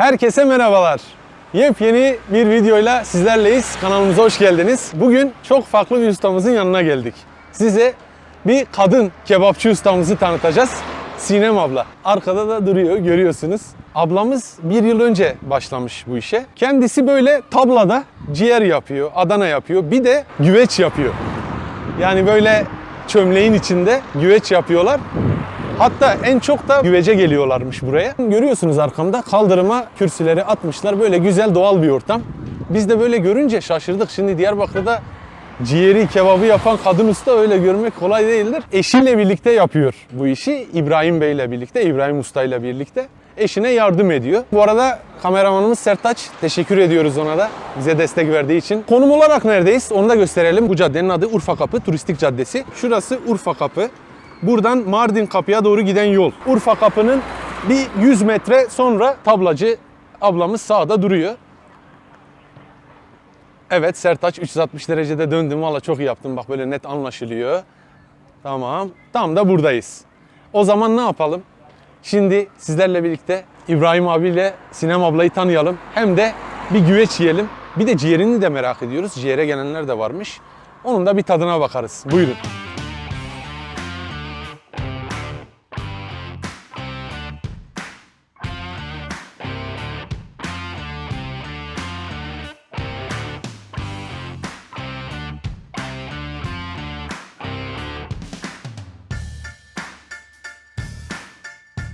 Herkese merhabalar. Yepyeni bir videoyla sizlerleyiz. Kanalımıza hoş geldiniz. Bugün çok farklı bir ustamızın yanına geldik. Size bir kadın kebapçı ustamızı tanıtacağız. Sinem abla. Arkada da duruyor görüyorsunuz. Ablamız bir yıl önce başlamış bu işe. Kendisi böyle tablada ciğer yapıyor, Adana yapıyor. Bir de güveç yapıyor. Yani böyle çömleğin içinde güveç yapıyorlar. Hatta en çok da güvece geliyorlarmış buraya. Görüyorsunuz arkamda kaldırıma kürsüleri atmışlar. Böyle güzel doğal bir ortam. Biz de böyle görünce şaşırdık. Şimdi Diyarbakır'da ciğeri, kebabı yapan kadın usta öyle görmek kolay değildir. Eşiyle birlikte yapıyor bu işi. İbrahim Bey ile birlikte, İbrahim Usta ile birlikte eşine yardım ediyor. Bu arada kameramanımız Sertaç. Teşekkür ediyoruz ona da bize destek verdiği için. Konum olarak neredeyiz? Onu da gösterelim. Bu caddenin adı Urfa Kapı Turistik Caddesi. Şurası Urfa Kapı. Buradan Mardin Kapı'ya doğru giden yol. Urfa Kapı'nın bir 100 metre sonra tablacı ablamız sağda duruyor. Evet Sertaç 360 derecede döndüm. Valla çok iyi yaptın. Bak böyle net anlaşılıyor. Tamam. Tam da buradayız. O zaman ne yapalım? Şimdi sizlerle birlikte İbrahim abiyle Sinem ablayı tanıyalım. Hem de bir güveç yiyelim. Bir de ciğerini de merak ediyoruz. Ciğere gelenler de varmış. Onun da bir tadına bakarız. Buyurun.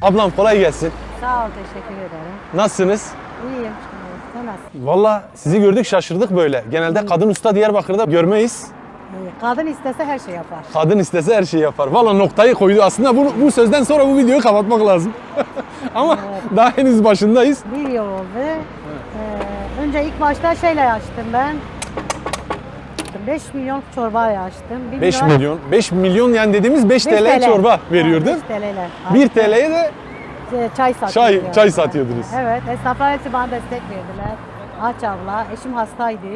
Ablam kolay gelsin. Sağ ol, teşekkür ederim. Nasılsınız? İyiyim. Sen nasılsın? Valla sizi gördük şaşırdık böyle. Genelde kadın usta Diyarbakır'da görmeyiz. İyi. Kadın istese her şey yapar. Kadın istese her şeyi yapar. Valla noktayı koydu. Aslında bu, bu sözden sonra bu videoyu kapatmak lazım. Ama daha henüz başındayız. Bir yıl oldu. Ee, önce ilk başta şeyle açtım ben. 5 milyon çorba açtım. Bir 5 milyon. 5 milyon yani dediğimiz 5 Beş TL, çorba veriyordu. 5 TL'yle. 1 TL'ye de Ee, çay satıyordum. Çay- çay satıyordunuz. Evet, esnaflar hepsi bana destek verdiler. Aç abla, eşim hastaydı.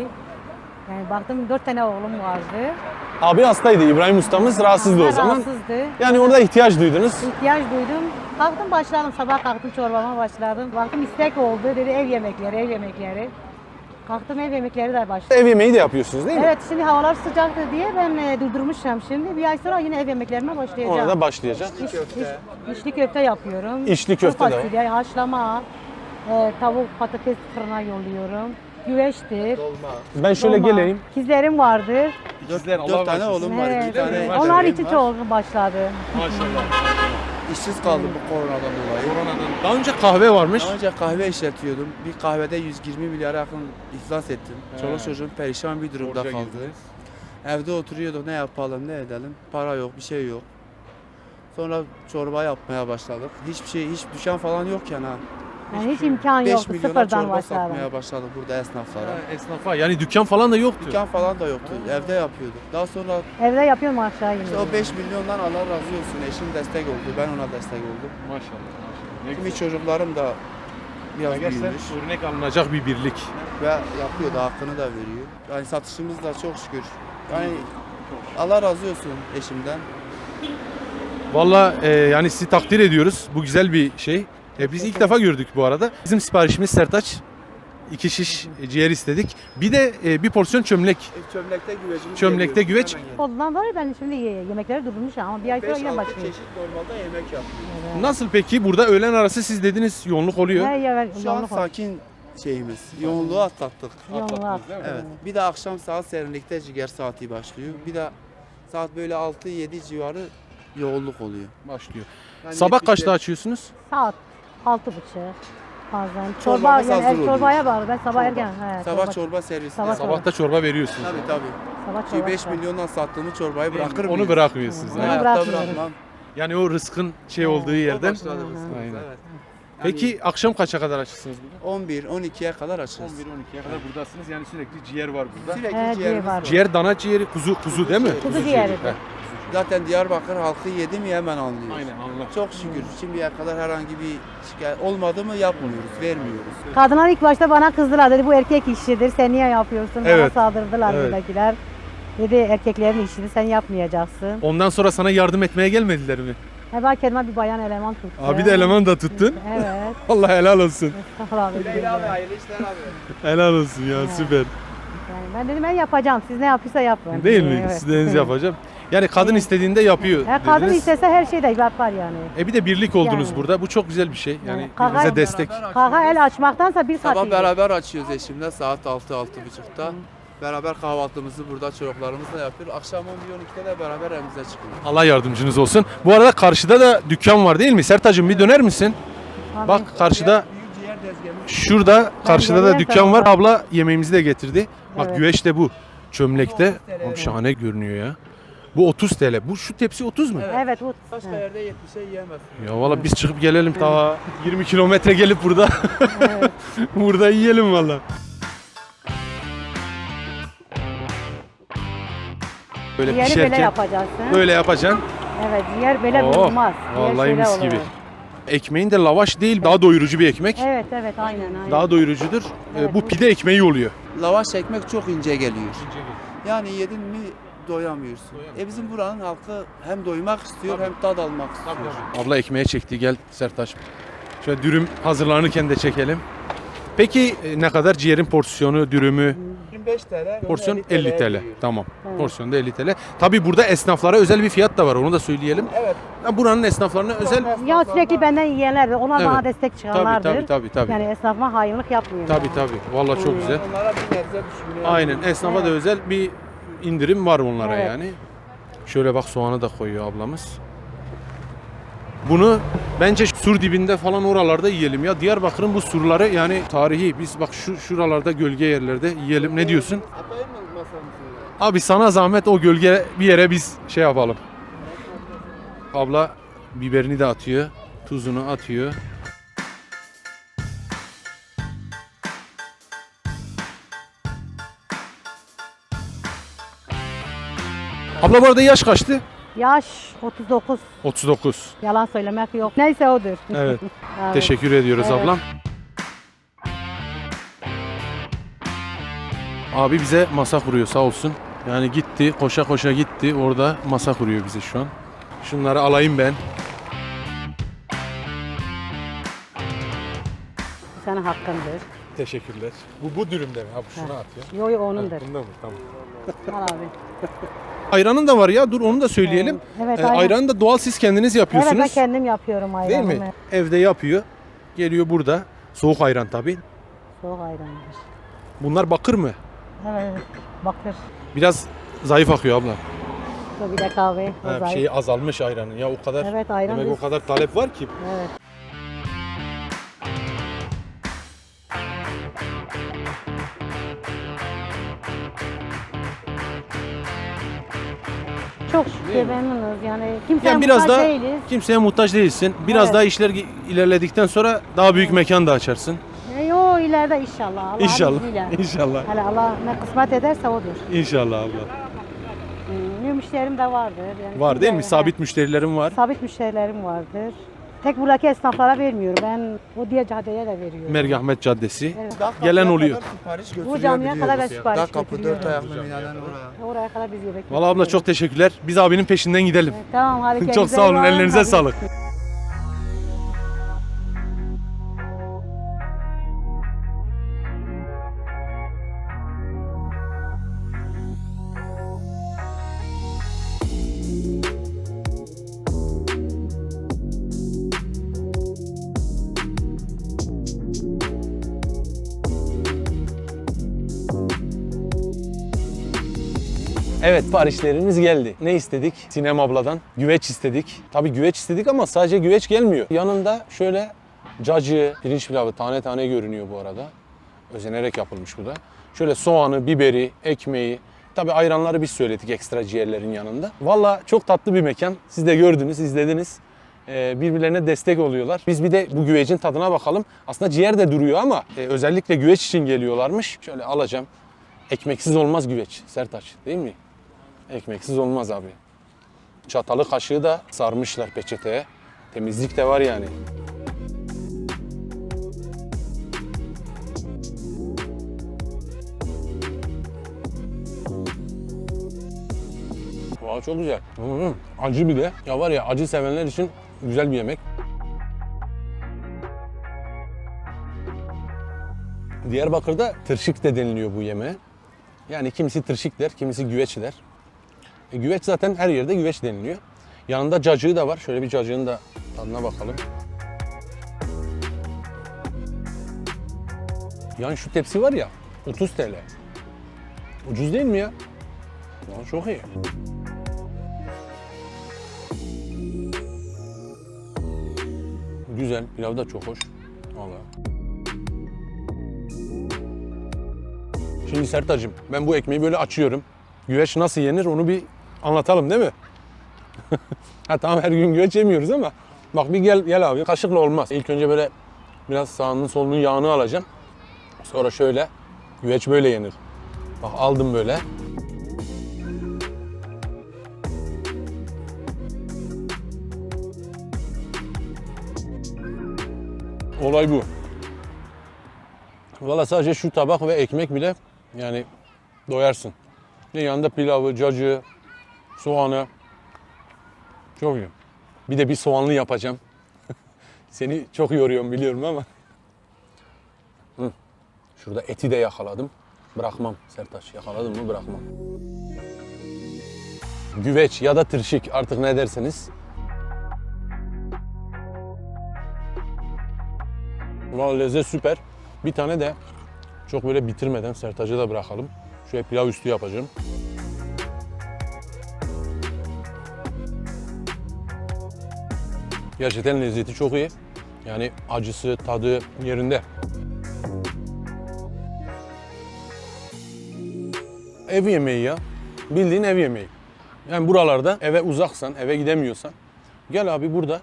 Yani baktım 4 tane oğlum vardı. abi hastaydı. İbrahim ustamız rahatsızdı o zaman. Rahatsızdı. Yani orada ihtiyaç duydunuz. İhtiyaç duydum. Kalktım başladım. Sabah kalktım çorbama başladım. Baktım istek oldu. Dedi ev yemekleri, ev yemekleri. Kalktım ev yemekleri de başladı. Ev yemeği de yapıyorsunuz değil mi? Evet şimdi havalar sıcaktı diye ben e, durdurmuşum şimdi. Bir ay sonra yine ev yemeklerime başlayacağım. Ona da başlayacak. İç, iç- içli köfte yapıyorum. İçli Kuru köfte de var. fasulye, haşlama, e, tavuk patates fırına yolluyorum. Güveçtir. Ben şöyle dolma. geleyim. Kizlerim vardır. Dört, Dört tane oğlum var, Evet. iki tane. Onlar için çok başladı. Maşallah. İşsiz kaldım bu koronadan dolayı. Koronadan. Daha önce kahve varmış. Daha önce kahve işletiyordum. Bir kahvede 120 milyara yakın iflas ettim. He. Çoluk çocuğum perişan bir durumda Borca kaldı. girdiniz. Evde oturuyorduk ne yapalım ne edelim. Para yok bir şey yok. Sonra çorba yapmaya başladık. Hiçbir şey, hiç düşen falan yokken ha. Yani hiç imkan 5 yoktu. milyona Sıfırdan çorba başladım. satmaya başladık burada esnaflara. Esnafa yani dükkan falan da yoktu. Dükkan falan da yoktu. Evde yapıyorduk. Daha sonra Evde yapıyorum aşağı işte iniyorum. o 5 milyondan Allah razı olsun. Eşim destek oldu. Ben ona destek oldum. Maşallah. maşallah. Şimdi çocuklarım da biraz Gerçekten büyümüş. örnek alınacak bir birlik. ve yapıyor da hakkını da veriyor. Yani satışımız da çok şükür. Yani Allah razı olsun eşimden. Valla e, yani sizi takdir ediyoruz. Bu güzel bir şey. E, biz ilk defa gördük bu arada. Bizim siparişimiz Sertaç. İki şiş ciğer istedik. Bir de e, bir porsiyon çömlek. Çömlekte güvecimiz Çömlekte geliyor. güveç. Hemen geliyor. Ondan dolayı ben şimdi ye- yemekleri durdurmuşum ama bir ay sonra yine altı başlayayım. çeşit normalde yemek yapıyor. Nasıl peki? Burada öğlen arası siz dediniz yoğunluk oluyor. Her yer Şu an yoğunluk var. sakin şeyimiz. Yoğunluğu atlattık. Değil mi? Evet. Bir de akşam saat serinlikte ciğer saati başlıyor. Bir de saat böyle 6-7 civarı yoğunluk oluyor. Başlıyor. Yani Sabah 70'e kaçta açıyorsunuz? Saat altı buçuk bazen. Çorba Çorbamız yani hazır el çorbaya bağlı. Ben sabah erken. He, Sabah çorba servisi. Sabah çorba. Sabahta çorba veriyorsunuz. Tabii tabii. Sabah Ki çorba. 5 milyondan sattığımız çorbayı bırakır Onu mıyız? bırakmıyorsunuz. Onu ha. Hayatta bırakmıyoruz. bırakmam. Yani o rızkın şey olduğu yerden. Başladı Aynen. evet. Peki akşam kaça kadar açıksınız burada? 11-12'ye kadar açığız. 11-12'ye kadar buradasınız. Yani sürekli ciğer var burada. Sürekli He, ciğerimiz ciğer var. var. Ciğer dana ciğeri, kuzu kuzu değil mi? Kuzu ciğeri. Heh, Zaten Diyarbakır halkı yedi mi hemen anlıyor. Aynen anladım. Çok şükür şimdiye kadar herhangi bir şikayet olmadı mı yapmıyoruz, vermiyoruz. Kadınlar ilk başta bana kızdılar dedi bu erkek işidir sen niye yapıyorsun? Bana Evet. saldırdılar Evet. buradakiler. Dedi erkeklerin işini sen yapmayacaksın. Ondan sonra sana yardım etmeye gelmediler mi? He ben kendime bir bayan eleman tuttum. Abi de eleman da tuttun. Evet. Allah helal olsun. Estağfurullah abi. hayırlı işler abi. Helal olsun ya süper. Yani ben dedim ben yapacağım. Siz ne yapıyorsa yapın. Değil mi? Evet. Sizleriniz yapacağım. Yani kadın istediğinde yapıyor. Her kadın dediniz. istese her şey de yapar yani. E bir de birlik oldunuz Yani. burada. Bu çok güzel bir şey. Yani Yani birbirinize destek. Kaka el açmaktansa bir saat Sabah iyi. beraber açıyoruz eşimle saat 6-6.30'da. Beraber kahvaltımızı burada çocuklarımızla yapıyoruz. Akşam 11-12'de de beraber evimize çıkıyoruz. Allah yardımcınız olsun. Bu arada karşıda da dükkan var değil mi? Sertacığım bir döner misin? Tabii. Bak karşıda şurada karşıda da geliyorum dükkan var. Abla yemeğimizi de getirdi. Bak Evet. güveç de bu. Çömlekte. 30 TL. Oğlum şahane görünüyor ya. Bu 30 TL. Bu şu tepsi 30 mu? Evet bu. Başka yerde 70'e yiyemezsin. Ya valla biz çıkıp gelelim ta 20 kilometre gelip burada Evet. burada yiyelim valla. Böyle Ciğeri böyle pişerken yapacaksın. böyle yapacaksın. Evet ciğer böyle Oh, vurulmaz. Ciğer vallahi şöyle mis olur. gibi. Ekmeğin de lavaş değil, daha doyurucu bir ekmek. Evet evet aynen aynen. Daha doyurucudur. Ee, Evet, bu bu- pide ekmeği oluyor. Lavaş ekmek çok ince geliyor. Yani yedin mi doyamıyorsun. E bizim buranın halkı hem doymak istiyor hem tad almak istiyor. Abla ekmeğe çekti. Gel Sertaç. Şöyle dürüm hazırlanırken de çekelim. Peki e, ne kadar ciğerin porsiyonu, dürümü? 25 TL. Porsiyon 50 50 TL. Tamam. Evet. Porsiyon da 50 TL. Tabii burada esnaflara özel bir fiyat da var. Onu da söyleyelim. Evet. Ya buranın esnaflarına özel Ya sürekli benden yiyenler de onlar bana Evet. destek Tabii çıkanlardır. tabii tabii tabii. Yani esnafıma hainlik yapmıyorum. Tabii tabii. Vallahi çok güzel. Onlara bir nebze düşürüyor. Aynen. Esnafa da özel bir indirim var onlara Evet. yani. Şöyle bak soğanı da koyuyor ablamız. Bunu bence sur dibinde falan oralarda yiyelim ya. Diyarbakır'ın bu surları yani tarihi. Biz bak şu şuralarda gölge yerlerde yiyelim. Ne diyorsun? Atayım mı masamızı? Abi sana zahmet o gölge bir yere biz şey yapalım. Abla biberini de atıyor. Tuzunu atıyor. Abla bu arada yaş kaçtı? Yaş 39. 39. Yalan söylemek yok. Neyse odur. Evet. Evet. Teşekkür ediyoruz Evet. ablam. Abi bize masa kuruyor sağ olsun. Yani gitti, koşa koşa gitti. Orada masa kuruyor bize şu an. Şunları alayım ben. Senin hakkındır. Teşekkürler. Bu bu dürümde mi? Abi şuna at ya. Yo yo onundur. Bunda mı? Tamam. Al abi. Ayranın da var ya. Dur onu da söyleyelim. Evet Ee, aynen. ayranı da doğal siz kendiniz Evet yapıyorsunuz. ben kendim yapıyorum Değil ayranımı. mi? Evde yapıyor. Geliyor burada. Soğuk ayran tabii. Soğuk ayrandır. Bunlar bakır mı? Evet bakır. Biraz zayıf akıyor abla. Bir de kahve. Ha, şeyi azalmış ayranın. Ya o kadar. Evet ayran. Demek biz- o kadar talep var ki. Evet. Çok şükür memnunuz yani kimseye Yani biraz muhtaç daha değiliz. kimseye muhtaç değilsin. Biraz Evet. daha işler gi- ilerledikten sonra daha büyük mekan da açarsın. E, yo ileride inşallah. Allah'ın İnşallah. izniyle. İnşallah. Hele Allah ne kısmet ederse odur. İnşallah abla. Hmm, müşterim de vardır. Yani Var değil mi? kimse- Sabit müşterilerim var. Sabit müşterilerim vardır. Tek buradaki esnaflara vermiyorum. Ben o diye caddeye de veriyorum. Mergahmet Caddesi. Evet. Gelen oluyor. sipariş Bu camiye kadar ben sipariş Daha kapı götürüyorum. dört ayaklı minaden oraya. Oraya kadar biz yemek Valla abla çok teşekkürler. Biz abinin peşinden gidelim. Evet, Tamam hadi Çok kendinize sağ olun. bakın. Ellerinize Hadi. sağlık. Evet Parislerimiz geldi. Ne istedik? Sinem abladan. Güveç istedik. Tabii güveç istedik ama sadece güveç gelmiyor. Yanında şöyle cacığı, pirinç pilavı tane tane görünüyor bu arada. Özenerek yapılmış bu da. Şöyle soğanı, biberi, ekmeği. Tabii ayranları biz söyledik ekstra ciğerlerin yanında. Valla çok tatlı bir mekan. Siz de gördünüz, izlediniz. Ee, birbirlerine destek oluyorlar. Biz bir de bu güvecin tadına bakalım. Aslında ciğer de duruyor ama e, özellikle güveç için geliyorlarmış. Şöyle alacağım. Ekmeksiz olmaz güveç Sertaç değil mi? Ekmeksiz olmaz abi. Çatalı kaşığı da sarmışlar peçeteye. Temizlik de var yani. Aa, çok güzel. Hı, acı bir de. Ya var ya acı sevenler için güzel bir yemek. Diyarbakır'da tırşık de deniliyor bu yemeğe. Yani kimisi tırşık der, kimisi güveç der. Güveç zaten her yerde güveç deniliyor. Yanında cacığı da var. Şöyle bir cacığın da tadına bakalım. Yani şu tepsi var ya 30 TL. Ucuz değil mi ya? Ya çok iyi. Güzel. Pilav da çok hoş. Vallahi. Şimdi Sertacığım ben bu ekmeği böyle açıyorum. Güveç nasıl yenir onu bir anlatalım değil mi? ha tamam her gün güveç yemiyoruz ama bak bir gel gel abi kaşıkla olmaz. İlk önce böyle biraz sağının solunun yağını alacağım. Sonra şöyle güveç böyle yenir. Bak aldım böyle. Olay bu. Valla sadece şu tabak ve ekmek bile yani doyarsın. Bir yanında pilavı, cacığı, soğanı. Çok iyi. Bir de bir soğanlı yapacağım. Seni çok yoruyorum biliyorum ama. Hı. Şurada eti de yakaladım. Bırakmam Sertaç. Yakaladım mı bırakmam. Güveç ya da tırşık artık ne derseniz. Valla lezzet süper. Bir tane de çok böyle bitirmeden Sertaç'a da bırakalım. Şöyle pilav üstü yapacağım. Gerçekten lezzeti çok iyi. Yani acısı, tadı yerinde. Ev yemeği ya. Bildiğin ev yemeği. Yani buralarda eve uzaksan, eve gidemiyorsan gel abi burada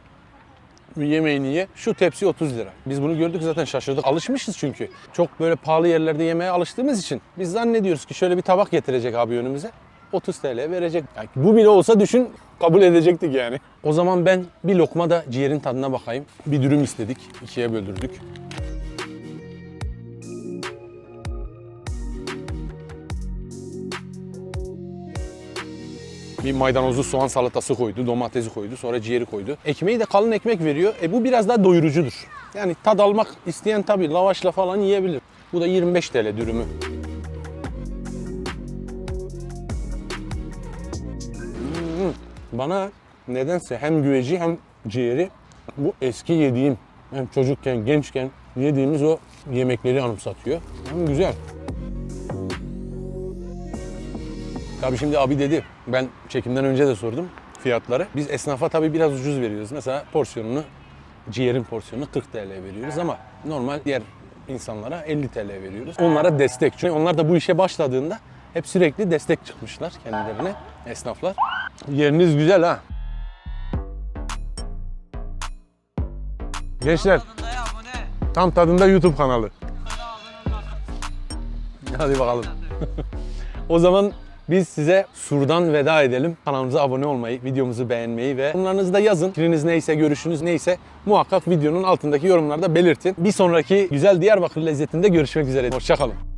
yemeğini ye. Şu tepsi 30 lira. Biz bunu gördük zaten şaşırdık. Alışmışız çünkü. Çok böyle pahalı yerlerde yemeğe alıştığımız için biz zannediyoruz ki şöyle bir tabak getirecek abi önümüze. 30 TL verecek. Yani bu bile olsa düşün kabul edecektik yani. O zaman ben bir lokma da ciğerin tadına bakayım. Bir dürüm istedik. ikiye böldürdük. Bir maydanozlu soğan salatası koydu, domatesi koydu, sonra ciğeri koydu. Ekmeği de kalın ekmek veriyor. E bu biraz daha doyurucudur. Yani tad almak isteyen tabii lavaşla falan yiyebilir. Bu da 25 TL dürümü. Bana nedense hem güveci hem ciğeri bu eski yediğim hem çocukken, gençken yediğimiz o yemekleri anımsatıyor. Hem güzel. Tabii şimdi abi dedi, ben çekimden önce de sordum fiyatları. Biz esnafa tabii biraz ucuz veriyoruz. Mesela porsiyonunu, ciğerin porsiyonunu 40 TL veriyoruz ama normal diğer insanlara 50 TL veriyoruz. Onlara destek. Çünkü onlar da bu işe başladığında hep sürekli destek çıkmışlar kendilerine, esnaflar. Yeriniz güzel ha. Gençler, tam tadında YouTube kanalı. Hadi bakalım. O zaman biz size surdan veda edelim. Kanalımıza abone olmayı, videomuzu beğenmeyi ve yorumlarınızı da yazın. Fikriniz neyse, görüşünüz neyse muhakkak videonun altındaki yorumlarda belirtin. Bir sonraki güzel Diyarbakır lezzetinde görüşmek üzere. Hoşçakalın.